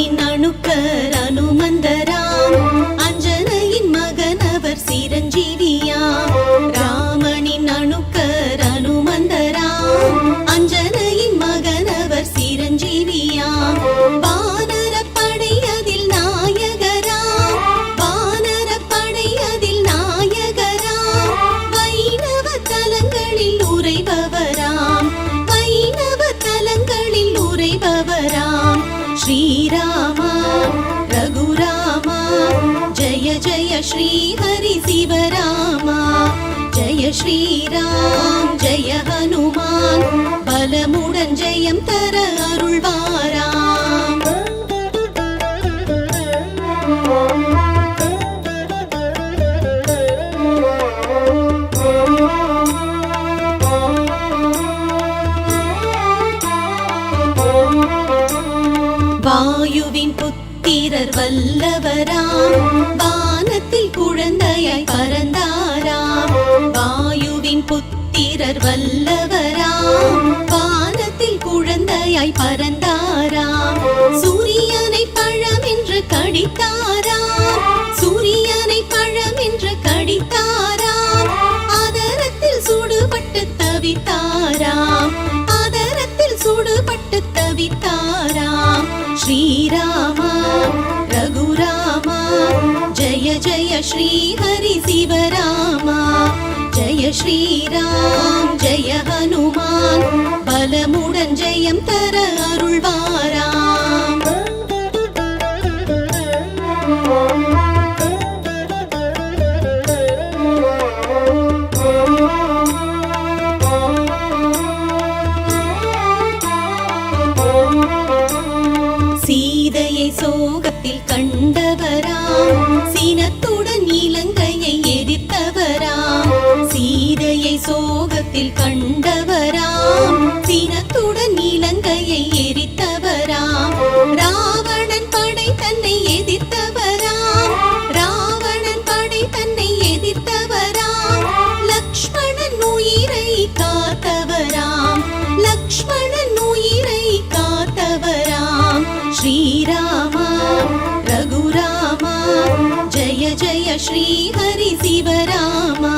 Nina. Sri Rama ரகுராமா ஜய ஜய ஸ்ரீ ஹரி சிவராமா ஜய ஸ்ரீராம் ஜய ஹனுமான் பலமுடன் ஜெயம் வாயுவின் புத்திரர் வல்லவராம். வானத்தில் குழந்தையாய் பறந்தாராம். வாயுவின் புத்திரர் வல்லவராம். வானத்தில் குழந்தையாய் பறந்தாராம். சூரியனை பழம் என்று கடித்தாராம். தவித்தாராம் ஸ்ரீராமா ரகுராமா ஜய ஜய ஸ்ரீ ஹரி சிவராமா ஜய ஸ்ரீராம் ஜய ஹனுமான் பலமுடன் ஜெயம் தர அருள்வாராம் சோகத்தில் கண்டவராம். சீனத்துடன் இலங்கையை எதிர்த்தவராம். சீதையை சோகத்தில் கண்டவராம். சீனத்துடன் இலங்கையை எரித்தவராம் ராவணன் படை தன்னை எதிர்த்தவராம். ராவணன் படை தன்னை எதிர்த்தவராம். லக்ஷ்மணன் உயிரை காத்தவராம். லக்ஷ்மணன் ஜய ஸ்ரீ ஹரி சிவராமா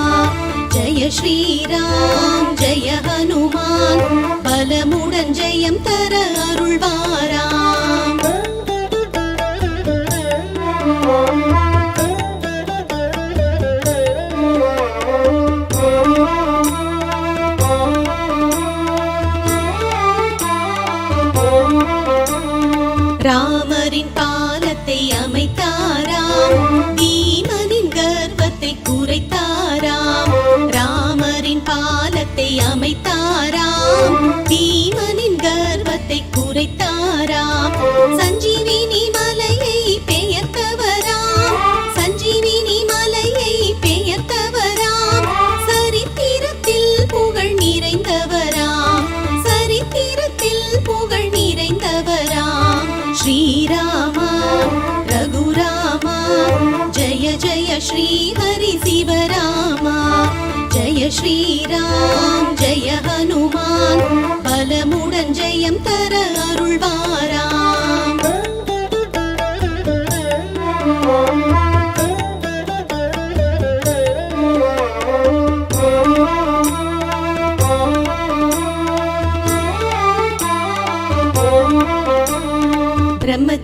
ஜய ஸ்ரீராம் ஜய ஹனுமான். பலமுடன் ஜெயம் தர அருள்வாராம் நிறைந்தவராம் சரித்திரத்தில் புகழ் நிறைந்தவராம் ஸ்ரீராமா ரகுராமா ஜய ஜய ஸ்ரீ சிவராமா? ஜய ஸ்ரீராம் ஜய ஹனுமான் பலமுடன் ஜெயம் தர அருள்வான்.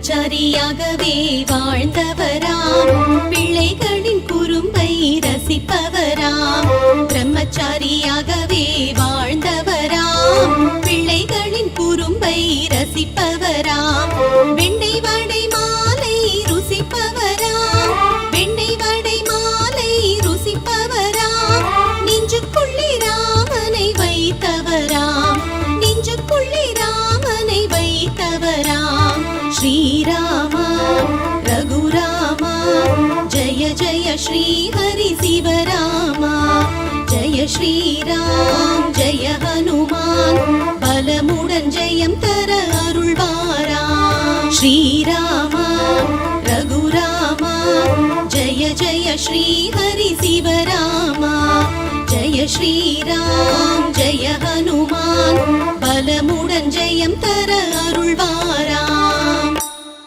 சரியாகவே வாழ்ந்தவராம். பிள்ளைகளின் குறும்பை ரசிப்பவராம். பிரம்மச்சாரியாகவே வாழ்ந்தவராம். பிள்ளைகளின் குறும்பை ரசிப்பவராம். ஜய ஜய ஸ்ரீ ஹரி சிவராமா ஜய ஸ்ரீராம் ஜய ஹனுமான் பலமுடன் ஜெயம் தர அருள்வாராம் ஸ்ரீராமா ரகுராமா ஜய ஜய ஸ்ரீ ஹரி சிவராமா ஜய ஸ்ரீராம் ஜய ஹனுமான் பலமுடன் ஜெயம் தர